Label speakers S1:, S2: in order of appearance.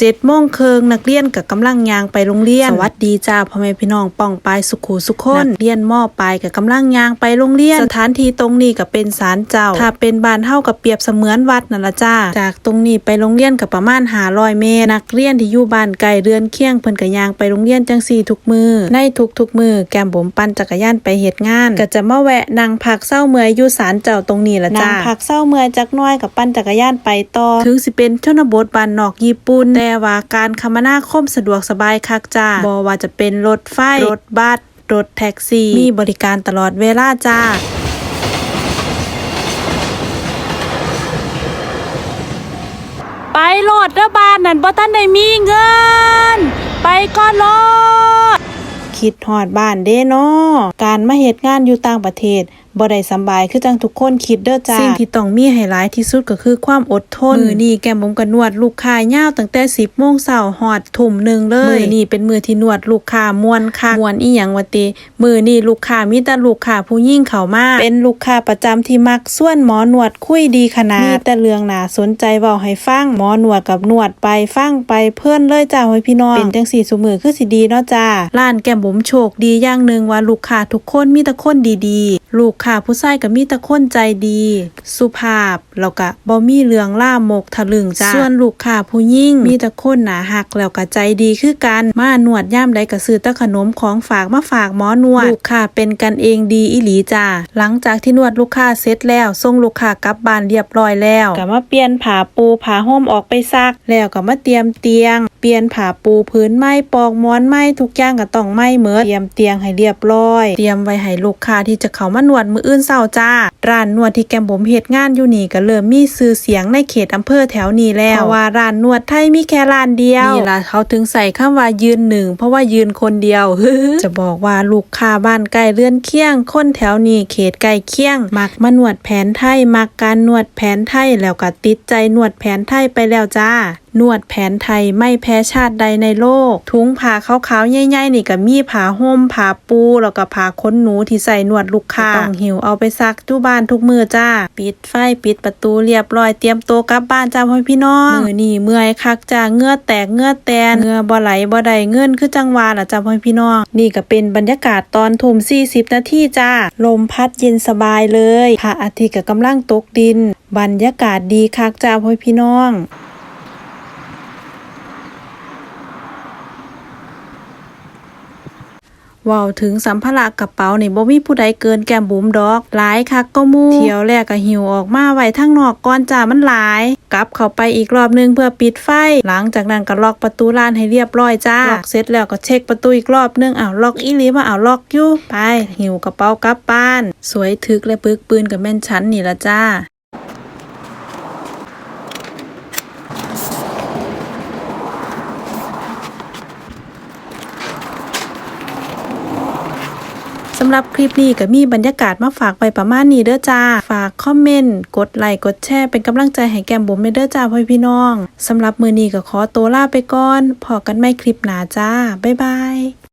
S1: เจ็ดโมงเคิงนักเรียนกับกำลังยางไปโรงเรียน สวัสดีจ้าพ่อแม่พี่น้องป้องปายสุขูสุขคนนักเรียนมอปลายกับกำลังยางไปโรงเรียน สถานที่ตรงนี้ก็เป็นศาลเจ้า ถ้าเป็นบ้านเฮากับเปรียบเสมือนวัดนั่นละจ้า จากตรงนี้ไปโรงเรียนกับประมาณ500เมตรนักเรียนที่อยู่บ้านไกลเรือนเคียงเพิ่นก็ยางไปโรงเรียนจังซี่ทุกมือ ในทุกๆมือแก้มบุ๋มปั่นจักรยานไปเฮ็ดงาน ก็จะมาแวะนั่งพักเศร้าเมื่อยอยู่ศาลเจ้าตรงนี้ละจ้าพักเศร้าเมื่อยจักหน้อยกับปั่นจักรยานไปต่อ ถึงสิเป็นชนบทบ้านนอกญี่ปุ่นแต่ว่าการคมนาคมสะดวกสบายคักจ้าบ่ว่าจะเป็นรถไฟ รถบัส รถแท็กซี่ มีบริการตลอดเวลาจ้า
S2: ไปโหลดเด้อบ้านนั่นบ่ทันได้มีเงิน ไปก่อนโลด
S1: คิดฮอดบ้านเด้เนาะการมาเฮ็ดงานอยู่ต่างประเทศ บ่ได้สำบายคือจังทุกคนคิดเด้อจ้าสิ่งที่ต้องมีให้หลายที่สุดก็คือความอดทนมื้อนี้แก้มบุ๋มก็นวดลูกค้ายาวตั้งแต่10โมงเช้าฮอดทุ่มหนึงเลยมื้อนี้เป็นมื้อที่นวดลูกค้าม่วนคักม่วนอีหยังวะติมื้อนี้ลูกค้ามีแต่ลูกค้าผู้หญิงเข้ามาเป็นลูกค้าประจำที่มักส่วนหมอนวดคุยดีขนาดมีแต่เรื่องน่าสนใจเว้าให้ฟังหมอนวดกับนวดไปฟังไปเพื่อนเลยจ้าไว้พี่น้องเป็นจังสี่ซุมือคือสิดีเนาะจ้าร้านแก้มบุ๋มโชคดีอย่างหนึ่งว่าลูกค้าทุกคนมีแต่คนดีๆ ลูกค้าผู้ชายก็มีแต่คนใจดี สุภาพแล้วก็บ่มีเรื่องล่ามกทะลึงจ้าส่วนลูกค้าผู้ยิ่งมีแต่คนหนาหักแล้วก็ใจดีคือกันมานวดย่ามใดก็ซื้อแต่ขนมของฝากมาฝากหมอนวด ลูกค้าเป็นกันเองดีอีหลีจ้าหลังจากที่นวดลูกค้าเสร็จแล้วส่งลูกค้ากลับบ้านเรียบร้อยแล้วก็มาเปลี่ยนผ้าปูผ้าห่มออกไปซัก แล้วก็มาเตรียมเตียง ปลี่ยนผ้าปูพื้นไม้ปอกหมอนไม้ทุกอย่างก็ต้องไม้เหมือเตรียมเตียงให้เรียบร้อย เตรียมไว้ให้ลูกค้าที่จะเข้ามานวดมืออื่นเศร้าจ้า ร้านนวดที่แกมผมเฮ็ดงานอยู่นี่ก็เริ่มมีชื่อเสียงในเขตอำเภอแถวนี้แล้วเพราะว่าร้านนวดไทยมีแค่ร้านเดียวนี่ล่ะเขาถึงใส่คำว่ายืนหนึ่งเพราะว่ายืนคนเดียวจะบอกว่าลูกค้าบ้านใกล้เรือนเคียง คนแถวนี้เขตใกล้เคียง มักมานวดแผนไทยมักการนวดแผนไทยแล้วก็ติดใจนวดแผนไทยไปแล้วจ้า นวดแผนไทยไม่แพ้ชาติใดในโลก ทุงผ้าขาวๆใหญ่ๆนี่ก็มีผ้าห่มผ้าปูแล้วก็ผ้าขนหนูที่ใส่นวดลูกค้าต้องหิวเอาไปซักทุบ้านทุกมือจ้า ปิดไฟปิดประตูเรียบร้อยเตรียมตัวกลับบ้านจ้าพ่อพี่น้องมือนี่เมื่อยคักจ้าเงื่อแตกเงื่อแตนเงื่อบ่ไหลบ่ได้เงินคือจังหวาล่ะจ้าพ่อพี่น้อง นี่ก็เป็นบรรยากาศตอนทุ่ม40นาทีจ้า ลมพัดเย็นสบายเลยพระอาทิตย์ก็กำลังตกดิน บรรยากาศดีคักจ้าพ่อพี่น้อง ว้าถึงสัมภาระกระเป๋านี่บ่มีผู้ใดเกินแก้มบุ๋มดอก หลายคักก็มู่เที่ยวแรกก็หิวออกมาไว้ทางนอกก่อนจ้ามันหลาย กลับเข้าไปอีกรอบหนึงเพื่อปิดไฟ หลังจากนั้นก็ล็อกประตูร้านให้เรียบร้อยจ้าล็อกเสร็จแล้วก็เช็คประตูอีกรอบหนึงอ้าวล็อกอีหลีมาอ้าวล็อกอยู่ไปหิวกระเป๋ากลับบ้าน สวยถึกและปึกปืนกับแม่นชั้นนี่ละจ้า สำหรับคลิปนี้ก็มีบรรยากาศมาฝากไปประมาณนี้เด้อจ้า ฝากคอมเมนต์ กดไลค์ กดแชร์ เป็นกำลังใจให้แก้มบุ๋มเด้อจ้าพ่อพี่น้อง สำหรับมือนี้ก็ขอตัวลาไปก่อน พอกันไม่คลิปหนาจ้า บ๊ายบาย